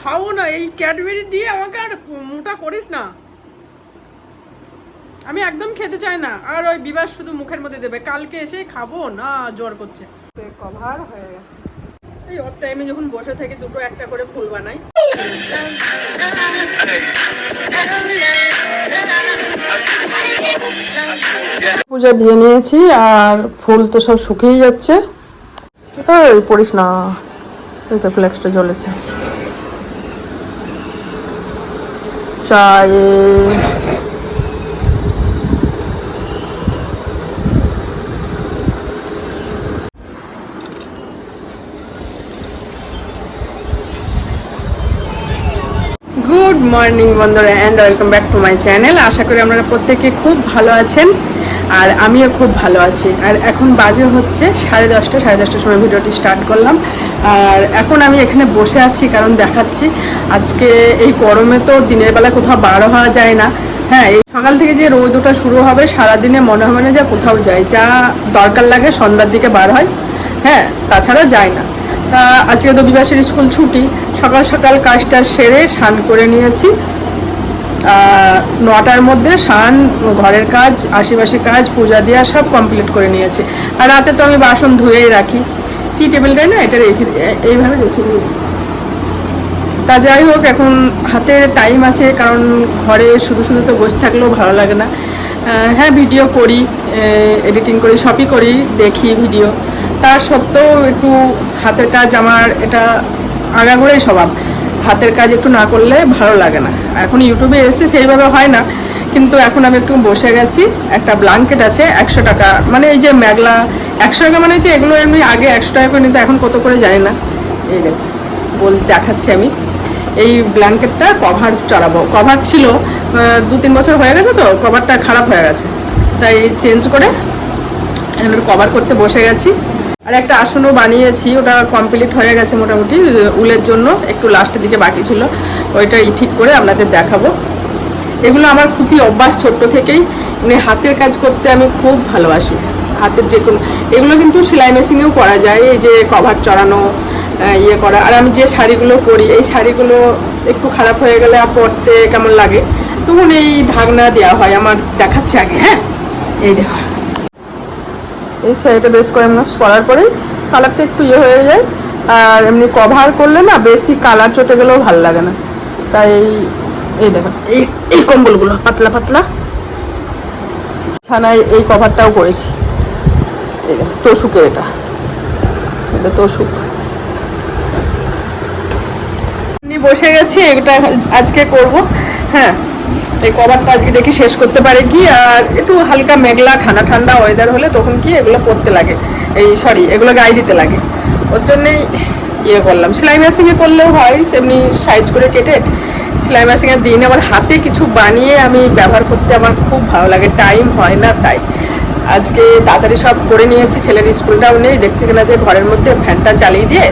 খাব না এই ক্যাডবেরি দিয়ে আমাকে আর মোটা করিস না। আমি একদম খেতে চাই না আর ওই বিবাস শুধু মুখের মধ্যে দেবে। কালকে এসে খাব না জ্বর করছে। কভার হয়ে গেছে। এই ওর টাইমে যখন বসে থাকি দুটো একটা করে ফুল বানাই। পূজা দিয়ে নিয়েছি আর ফুল তো সব শুকিয়ে যাচ্ছে। পড়িস না। এই তো ফ্লেক্সটা জ্বলেছে। চায়ে। গুড মর্নিং বন্ধুরা and welcome back to my channel আশা করি আপনারা প্রত্যেকে খুব ভালো আছেন। আর আমিও খুব ভালো আছি। আর এখন বাজে হচ্ছে সাড়ে দশটা, সাড়ে দশটার সময় ভিডিওটি স্টার্ট করলাম। আর এখন আমি এখানে বসে আছি, কারণ দেখাচ্ছি। আজকে এই গরমে তো দিনের বেলা কোথাও বার হওয়া যায় না। হ্যাঁ এই সকাল থেকে যে রোদটা শুরু হবে, সারাদিনে মনে হবে না যে কোথাও যায় যা দরকার লাগে সন্ধ্যার দিকে বার হয়। হ্যাঁ তাছাড়া যায় না। তা আজকে তো বিবাসের স্কুল ছুটি। সকাল সকাল কাজটা সেরে স্নান করে নিয়েছি। নটার মধ্যে স্নান ঘরের কাজ, আশেপাশে কাজ, পূজা দেওয়া সব কমপ্লিট করে নিয়েছে। আর রাতে তো আমি বাসন ধুয়েই রাখি। টি টেবিলটাই না? এটা রেখে এইভাবে রেখে দিয়েছি। তা যাই হোক, এখন হাতে টাইম আছে, কারণ ঘরে শুধু শুধু তো বসে থাকলেও ভালো লাগে না। হ্যাঁ ভিডিও করি এডিটিং করি, সবই করি, দেখি ভিডিও তার সত্ত্বেও একটু হাতের কাজ আমার এটা আগাগোড়াই স্বভাব। হাতের কাজ একটু না করলে ভালো লাগে না। এখন ইউটিউবে এসে সেইভাবে হয় না। কিন্তু এখন আমি একটু বসে গেছি, একটা ব্ল্যাঙ্কেট আছে, একশো টাকা। মানে এই যে মেঘলা, একশো টাকা মানে যে এগুলো আমি আগে একশো টাকা করে নিতে, এখন কত করে জানি না। এই দেখো, বল, দেখাচ্ছি আমি। এই ব্ল্যাঙ্কেটটা কভার চড়াবো কভার ছিল দু তিন বছর হয়ে গেছে তো কভারটা খারাপ হয়ে গেছে। তাই চেঞ্জ করে কভার করতে বসে গেছি। আর একটা আসনও বানিয়েছি, ওটা কমপ্লিট হয়ে গেছে মোটামুটি, উলের জন্য, একটু লাস্টের দিকে বাকি ছিল। ওইটাই ঠিক করে আপনাদের দেখাবো। এগুলো আমার খুবই অভ্যাস ছোট্ট থেকেই মানে হাতের কাজ করতে আমি খুব ভালোবাসি। হাতের যে কোনো, এগুলো কিন্তু সেলাই মেশিনেও করা যায়, এই যে কভার চড়ানো ইয়ে করা। আর আমি যে শাড়িগুলো পরি, এই শাড়িগুলো একটু খারাপ হয়ে গেলে আর পরতে কেমন লাগে? তখন এই ঢাকনা দেওয়া হয়, আমার দেখাচ্ছে আগে হ্যাঁ? এই দেখো। এই শাড়িটা বেশ করে এমন পরার পরেই কালারটা একটু ইয়ে হয়ে যায়। আর এমনি কভার করলে না বেশি কালার চটে গেলেও ভালো লাগে না। তাই এই দেখো, এই এই কম্বলগুলো পাতলা পাতলা। ছানায় এই কভারটাও করেছি। এই দেখো তোষুকের এটা। এটা এমনি বসে গেছি, এটা আজকে করব। হ্যাঁ। এই কভারটা আজকে দেখি শেষ করতে পারে কি আর একটু হালকা মেঘলা, ঠান্ডা ঠান্ডা ওয়েদার হলে তখন কি এগুলো পরতে লাগে। এই সরি এগুলো গায়ে দিতে লাগে। ওর জন্যেই ইয়ে করলাম। সেলাই মেশিনে করলেও হয়, সেমনি সাইজ করে কেটে সেলাই মেশিনে দিন আমার হাতে কিছু বানিয়ে আমি ব্যবহার করতে আমার খুব ভালো লাগে। টাইম হয় না তাই। আজকে তাড়াতাড়ি সব করে নিয়েছি। ছেলের স্কুলটাও নেই। দেখছি কিনা যে ঘরের মধ্যে ফ্যানটা চালিয়ে দিয়ে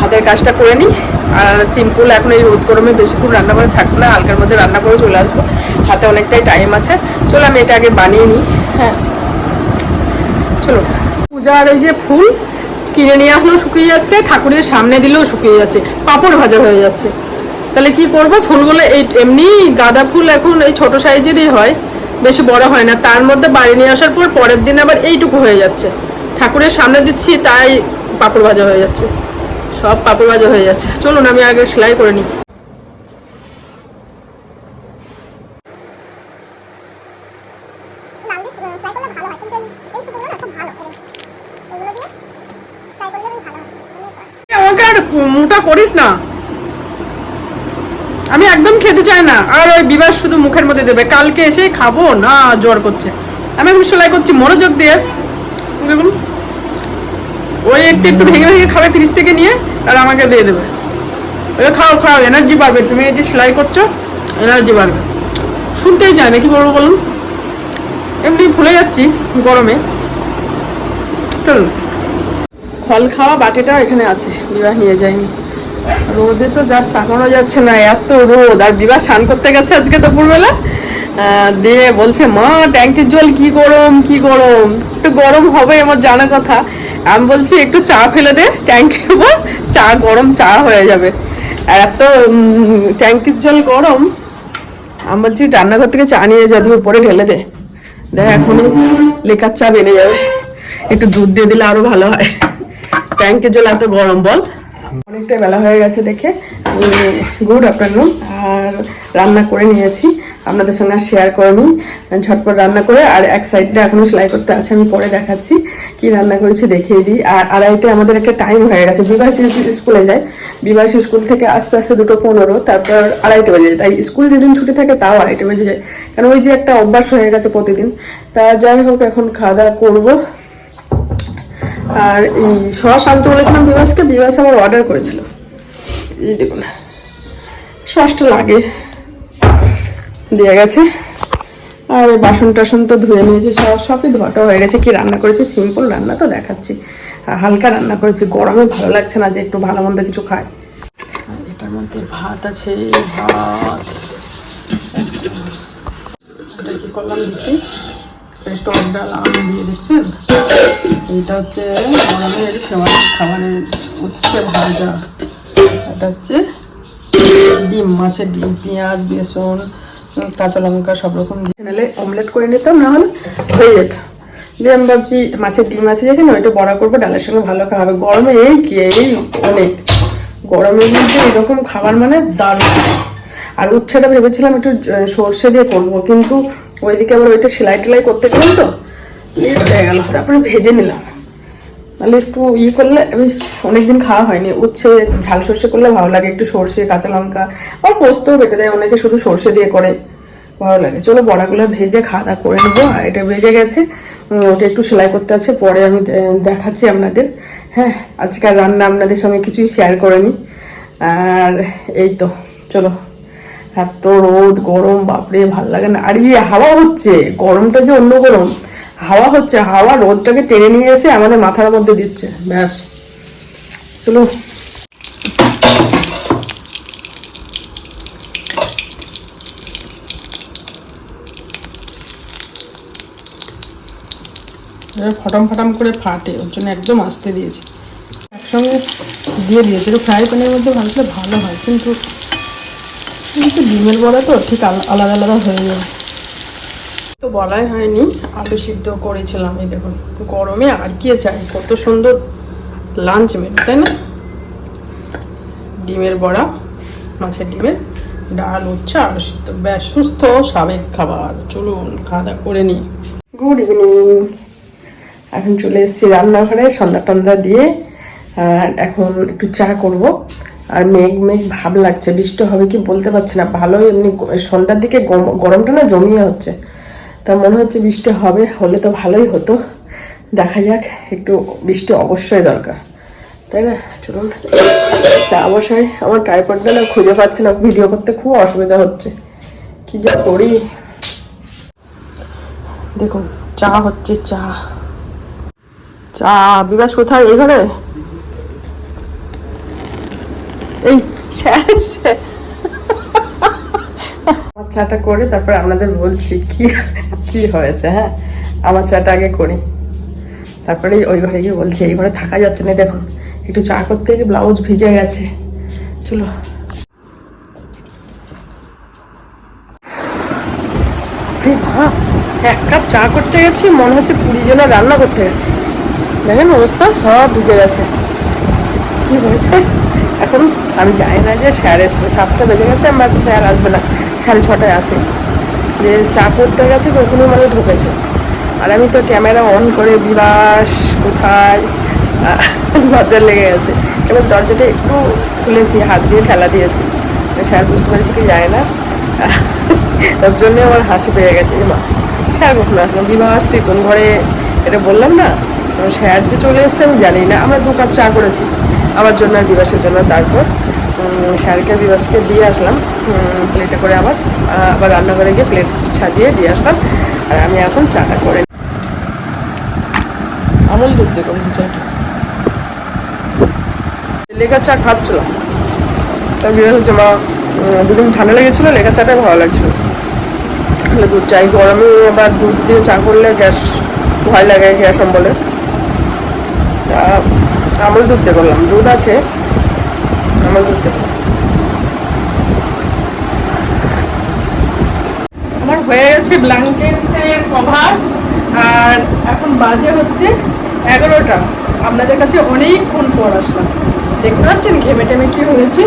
হাতের কাজটা করে নিই। আর সিম্পল এখন এই রোদ গরমে বেশিক্ষণ রান্না করে থাকব না, হালকার মধ্যে রান্না করে চলে আসব। হাতে অনেকটাই টাইম আছে। চলো আমি এটা আগে বানিয়ে নিই। হ্যাঁ। চলো। পূজার এই যে ফুল কিনে নিয়ে এখনও শুকিয়ে যাচ্ছে, ঠাকুরের সামনে দিলেও শুকিয়ে যাচ্ছে। পাপড় ভাজা হয়ে যাচ্ছে। তাহলে কি করব? ফুলগুলো এই এমনি গাঁদা ফুল এখন এই ছোট সাইজেরই হয়, বেশি বড় হয় না। তার মধ্যে বাড়ি নিয়ে আসার পর পরের দিন আবার এইটুকু হয়ে যাচ্ছে। ঠাকুরের সামনে দিচ্ছি, তাই পাপড় ভাজা হয়ে যাচ্ছে। সব পাপড় ভাজা হয়ে যাচ্ছে। চলুন আমি আগে সেলাই করে নিই। আমাকে আর মোটা করিস না। আমি একদম খেতে চাই না। আর ওই বিবাস শুধু মুখের মধ্যে দেবে। কালকে এসে খাব না জ্বর করছে। আমি এখন সেলাই করছি মনোযোগ দিয়ে দেখুন। ওই একটু একটু ভেঙে ভেঙে খাবে ফ্রিজ থেকে নিয়ে, আর আমাকে দিয়ে দেবে। ওই খাও খাও এনার্জি বাড়বে তুমি এই যে সেলাই করছ এনার্জি বাড়বে। শুনতেই চায় না, কি বলব বলুন? এমনি ভুলে যাচ্ছি গরমে। চলুন ফল খাওয়া বাটিটা এখানে আছে বিবাহ নিয়ে যায়নি। রোদে তো জাস্ট তাকানো যাচ্ছে না, এত রোদ। আর বিবাহ স্নান করতে গেছে আজকে দুপুরবেলা। দিয়ে বলছে, মা, ট্যাঙ্কের জল কি গরম কি গরম? একটু গরম হবে, আমার জানা কথা। আমি বলছি, একটু চা ফেলে দে ট্যাঙ্কির উপর চা গরম চা হয়ে যাবে। আর এত ট্যাঙ্কির জল গরম, আমি বলছি, রান্নাঘর থেকে চা নিয়ে যা তুই উপরে ঢেলে দে। দেখ, এখনই লেকার চা বেড়ে যাবে। একটু দুধ দিয়ে দিলে আরও ভালো হয়। ট্যাঙ্কের জল এত গরম, বল। অনেকটা বেলা হয়ে গেছে দেখে। গুড আফটারনুন আর রান্না করে নিয়েছি। আপনাদের সঙ্গে শেয়ার করে নিই ঝটপট রান্না করে আর এক সাইডটা এখনও সেলাই করতে আছে, আমি পরে দেখাচ্ছি কি রান্না করেছি, দেখিয়ে দিই। আর আড়াইটে আমাদের একটা টাইম হয়ে গেছে। বিবাহ স্কুলে যায়, বিবাহ স্কুল থেকে আস্তে আস্তে দুটো পনেরো, তারপর আড়াইটে বেজে যায়। তাই স্কুল যেদিন ছুটি থাকে, তাও আড়াইটে বেজে যায়। কারণ ওই যে একটা অভ্যাস হয়ে গেছে প্রতিদিন। তা যাই হোক, এখন খাওয়া দাওয়া করব। আর এই সস আনতে বলেছিলাম বিবাসকে বিবাস আবার অর্ডার করেছিল। এই দেখুন, সসটা লাগে। দিয়ে গেছে। আর বাসন টাসন তো ধুয়ে নিয়েছি, সব সবই ধোয়াটা হয়ে গেছে। কি রান্না করেছি? সিম্পল রান্না তো দেখাচ্ছি। আর হালকা রান্না করেছি। গরমে ভালো লাগছে না যে একটু ভালো মন্দ কিছু খায় এটার মধ্যে ভাত আছে, ভাত। করলাম টক ডাল আলু দিয়ে, দেখছেন? এটা হচ্ছে গরমের ফেমাস খাবারের উচ্ছে ভাজা। এটা হচ্ছে ডিম, মাছের ডিম, পেঁয়াজ, বেসন কাঁচা লঙ্কা সব রকম নাহলে অমলেট করে নিতাম না হলে হয়ে যেত। দিয়ে আমি ভাবছি, মাছের ডিম আছে যেখানে, ওইটা বড়া করব, ডালের সঙ্গে ভালো খাওয়াবে গরমে এই কি, এই অনেক। গরমের মধ্যে এরকম খাবার মানে দারুণ। আর উচ্ছেটা ভেবেছিলাম একটু সর্ষে দিয়ে করব, কিন্তু ওইদিকে আবার ওইটা সেলাই টেলাই করতে গেলাম তো হয়ে গেল। তারপরে ভেজে নিলাম। তাহলে একটু ইয়ে করলে বেশ অনেকদিন খাওয়া হয়নি। উচ্ছে, ঝাল সর্ষে করলে ভালো লাগে, একটু সর্ষে, কাঁচা লঙ্কা আর পোস্তও বেটে দেয়, অনেকে শুধু সর্ষে দিয়ে করে, ভালো লাগে। চলো বড়াগুলো ভেজে খাওয়া দাওয়া করে নেব, আর এটা ভেজে গেছে। ওটা একটু সেলাই করতে আছে, পরে আমি দেখাচ্ছি আপনাদের। হ্যাঁ আজকাল রান্না আপনাদের সঙ্গে কিছুই শেয়ার করে নিই আর এই তো, চলো। এত রোদ, গরম, বাপরে, ভালো লাগে না। আর ইয়ে হাওয়া হচ্ছে, গরমটা যে অন্য গরম। হাওয়া হচ্ছে, হাওয়া রোদটাকে টেনে নিয়ে এসে আমাদের মাথার মধ্যে দিচ্ছে, ব্যাস। চলো। ফটাম ফটাম করে ফাটে, ওর জন্য একদম আস্তে দিয়েছি। একসঙ্গে দিয়ে দিয়েছি একটু ফ্রাই প্যানের মধ্যে ভাজলে ভালো হয়, কিন্তু কিন্তু ডিমের বড়া তো ঠিক আলাদা আলাদা হয়ে যাবে তো বলাই হয়নি, আলু সিদ্ধ করেছিলাম, এই দেখুন গরমে, আর কি চাই কত সুন্দর লাঞ্চ মেনু, তাই না? ডিমের বড়া, মাছের ডিমের ডাল, উচ্ছে, আলু সিদ্ধ, ব্যাস, সুস্থ সাবেক খাবার। চলুন, খাওয়া করে নিই। গুড ইভিনিং এখন চলে এসেছি রান্নাঘরে, সন্ধ্যা টন্দা দিয়ে, আর এখন একটু চা করব। আর মেঘ মেঘ, ভাব লাগছে, বৃষ্টি হবে কি বলতে পারছি না, ভালোই এমনি সন্ধ্যার দিকে গরমটা না জমিয়ে হচ্ছে। তা মনে হচ্ছে বৃষ্টি হবে, হলে তো ভালোই হতো। দেখা যাক, একটু বৃষ্টি অবশ্যই দরকার। তাই না? চলুন। চা বসাই। আমার টাইপডটা না খুঁজে পাচ্ছি না, ভিডিও করতে খুব অসুবিধা হচ্ছে। কি যা করি? দেখুন, চা হচ্ছে চা। চা, বিবাস কোথায়? এই ঘরে? এই স্যার। আমার চাটা করে তারপর আপনাদের বলছি কি কি হয়েছে হ্যাঁ? আমার চাটা আগে করি। তারপরে ওই ঘরে গিয়ে বলছি, এই ঘরে থাকা যাচ্ছে না, দেখুন, একটু চা করতে গিয়ে ব্লাউজ ভিজে গেছে। চলো। এক কাপ চা করতে গেছি, মনে হচ্ছে কুড়ি জনের রান্না করতে গেছি। দেখেন অবস্থা, সব ভিজে গেছে। কি হয়েছে? এখন আমি জানি না যে স্যার এসছে, সাতটা বেজে গেছে, আমার তো স্যার আসবে না। সাড়ে ছটায় আসে যে চা করতে গেছে তখনই মানে ঢুকেছে। আর আমি তো ক্যামেরা অন করে বিবাস কোথায়? আহ, লেগে গেছে। এবার দরজাটা একটু খুলেছি হাত দিয়ে ঠেলা দিয়েছি। স্যার বুঝতে পেরেছি কি যায় না। তার জন্য আমার হাসি পেয়ে গেছে। মা স্যার কখনো আসলাম বিবাস তুই কোন ঘরে? এটা বললাম না? স্যার যে চলে এসছে আমি জানি না। আমরা দু কাপ চা করেছি। আমার জন্য আর বিবাসের জন্য তারপর? স্যারকে বিবাসকে দিয়ে আসলাম প্লেটে করে আবার আবার রান্নাঘরে গিয়ে প্লেট সাজিয়ে দিয়ে আসলাম আর আমি এখন চাটা করে। আমল দুধ দিয়ে করেছি চাটা। লেখা চা খাচ্ছিলাম। তা বিবাস হচ্ছে মা দুদিন ঠান্ডা লেগেছিলো লেখা চাটাই ভালো লাগছিল। তাহলে দুধ চাই গরমে আবার দুধ দিয়ে চা করলে গ্যাস ভয় লাগে গ্যাস বলে আহ, আমল দুধ দিয়ে করলাম। দুধ আছে দুধ আমার হয়ে গেছে ব্ল্যাঙ্কেটের কভার আর এখন বাজে হচ্ছে এগারোটা। আপনাদের কাছে অনেকক্ষণ পর আসলাম। দেখতে পাচ্ছেন ঘেমে টেমে কি হয়েছে?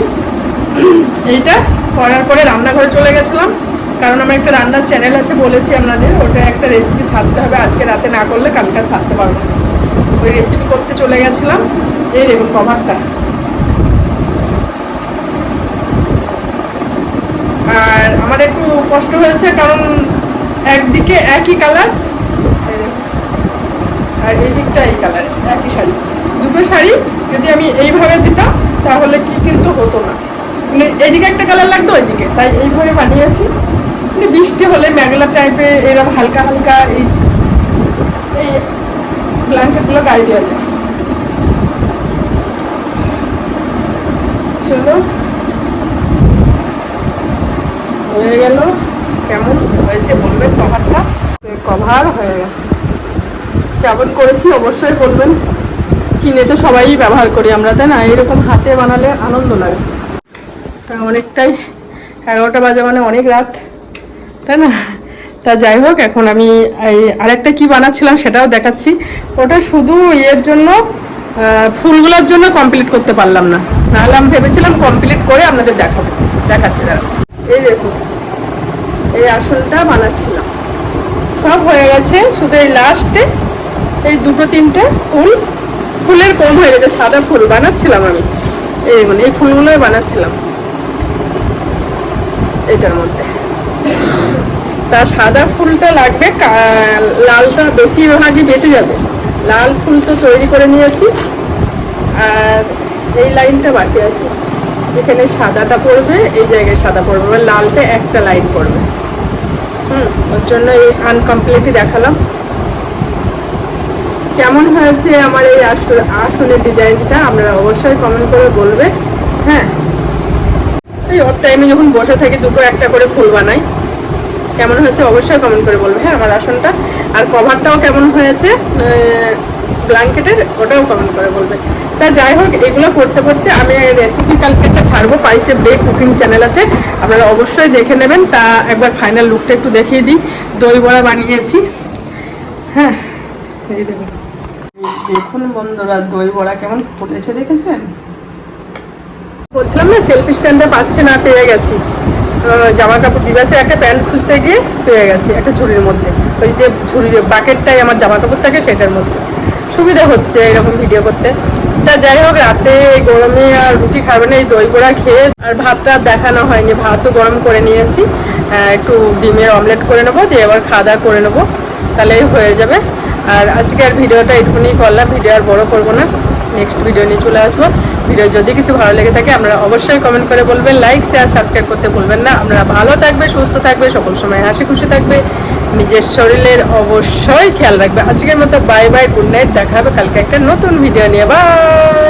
এইটা করার পরে রান্নাঘরে চলে গেছিলাম। কারণ আমার একটা রান্নার চ্যানেল আছে বলেছি আপনাদের, ওটা একটা রেসিপি ছাড়তে হবে আজকে রাতে না করলে কালকে ছাড়তে পারব না। ওই রেসিপি করতে চলে গেছিলাম। এই দেখুন কভারটা আর আমার একটু কষ্ট হয়েছে, কারণ একদিকে একই কালার আর এই দিকটা এই কালার একই শাড়ি। দুটো শাড়ি যদি আমি এইভাবে দিতাম, তাহলে কি কিন্তু হতো না। মানে এদিকে একটা কালার লাগতো, ওইদিকে। তাই এইভাবে বানিয়েছি। মানে বৃষ্টি হলে মেঘলা টাইপে এরকম হালকা হালকা এই এই ব্ল্যাঙ্কেটগুলো গায়ে দেওয়া যায়। চলো। হয়ে গেল। কেমন হয়েছে বলবেন কভারটা? কভার হয়ে গেছে। কেমন করেছি অবশ্যই বলবেন। কিনে তো সবাই ব্যবহার করি আমরা তাই না? এরকম হাতে বানালে আনন্দ লাগে। অনেকটাই এগারোটা বাজে মানে অনেক রাত তাই না? তা যাই হোক এখন আমি এই আরেকটা কি বানাচ্ছিলাম সেটাও দেখাচ্ছি। ওটা শুধু ইয়ের জন্য ফুলগুলোর জন্য কমপ্লিট করতে পারলাম না। নাহলে আমি ভেবেছিলাম কমপ্লিট করে আপনাদের দেখাবো দেখাচ্ছি দাঁড়া এই দেখুন। এই আসনটা বানাচ্ছিলাম। সব হয়ে গেছে শুধু এই লাস্টে এই দুটো তিনটে ফুল। ফুলের কম হয়ে গেছে, সাদা ফুল বানাচ্ছিলাম আমি। এই দেখুন এই ফুলগুলোই বানাচ্ছিলাম। এটার মধ্যে। তা সাদা ফুলটা লাগবে লালটা বেশিরভাগই বেঁচে যাবে। লাল ফুল তো তৈরি করে নিয়েছি। আর এই লাইনটা বাকি আছে। এখানে সাদাটা পড়বে, এই জায়গায় সাদা পড়বে লালটা একটা লাইন পড়বে। ওর জন্য এই আনকমপ্লিটই দেখালাম। কেমন হয়েছে আমার এই আসলের ডিজাইনটা আপনারা অবশ্যই কমেন্ট করে বলবে। হ্যাঁ? এই ওর টাইমে যখন বসে থাকি, দুটো একটা করে ফুল বানাই। কেমন হয়েছে অবশ্যই কমেন্ট করে বলবে। হ্যাঁ আমার আসনটা আর কভারটাও কেমন হয়েছে? ব্ল্যাঙ্কেটের ওটাও কমেন্ট করে বলবে। তা যাই হোক এগুলো করতে করতে আমি রেসিপি কালকে একটা ছাড়বো পাইসে ব্রেক কুকিং চ্যানেল আছে আপনারা অবশ্যই দেখে নেবেন। তা একবার ফাইনাল লুকটা একটু দেখিয়ে দিই। দই বড়া বানিয়েছি। হ্যাঁ এই দেখুন। দেখুন বন্ধুরা দই বড়া কেমন ফুটেছে দেখেছেন? বলছিলাম না সেলফি স্ট্যান্ডটা পাচ্ছে না পেয়ে গেছি। জামা কাপড় বিবাসে একটা প্যান্ট খুঁজতে গিয়ে পেয়ে গেছি একটা ঝুড়ির মধ্যে। ওই যে ঝুড়ির বাকেটটাই আমার জামা কাপড় থাকে সেটার মধ্যে। সুবিধা হচ্ছে এরকম ভিডিও করতে। তা যাই হোক, রাতে গরমে আর রুটি খাবে না, এই দই বড়া খেয়ে আর ভাতটা দেখানো হয়নি। ভাতও গরম করে নিয়েছি। একটু ডিমের অমলেট করে নেব, দিয়ে এবার খাওয়া দাওয়া করে নেব। তাহলেই হয়ে যাবে। আর আজকে আর ভিডিওটা এটুকুনি করলাম, ভিডিও আর বড় করব না। নেক্সট ভিডিও নিয়ে চলে আসব। ভিডিও যদি কিছু ভালো লেগে থাকে আপনারা অবশ্যই কমেন্ট করে বলবেন। লাইক শেয়ার সাবস্ক্রাইব করতে ভুলবেন না। আপনারা ভালো থাকবে, সুস্থ থাকবে, সকল সময় হাসি খুশি থাকবে। নিজের শরীরের অবশ্যই খেয়াল রাখবে। আজকের মতো বাই বাই গুড নাইট দেখা হবে কালকে একটা নতুন ভিডিও নিয়ে। বাই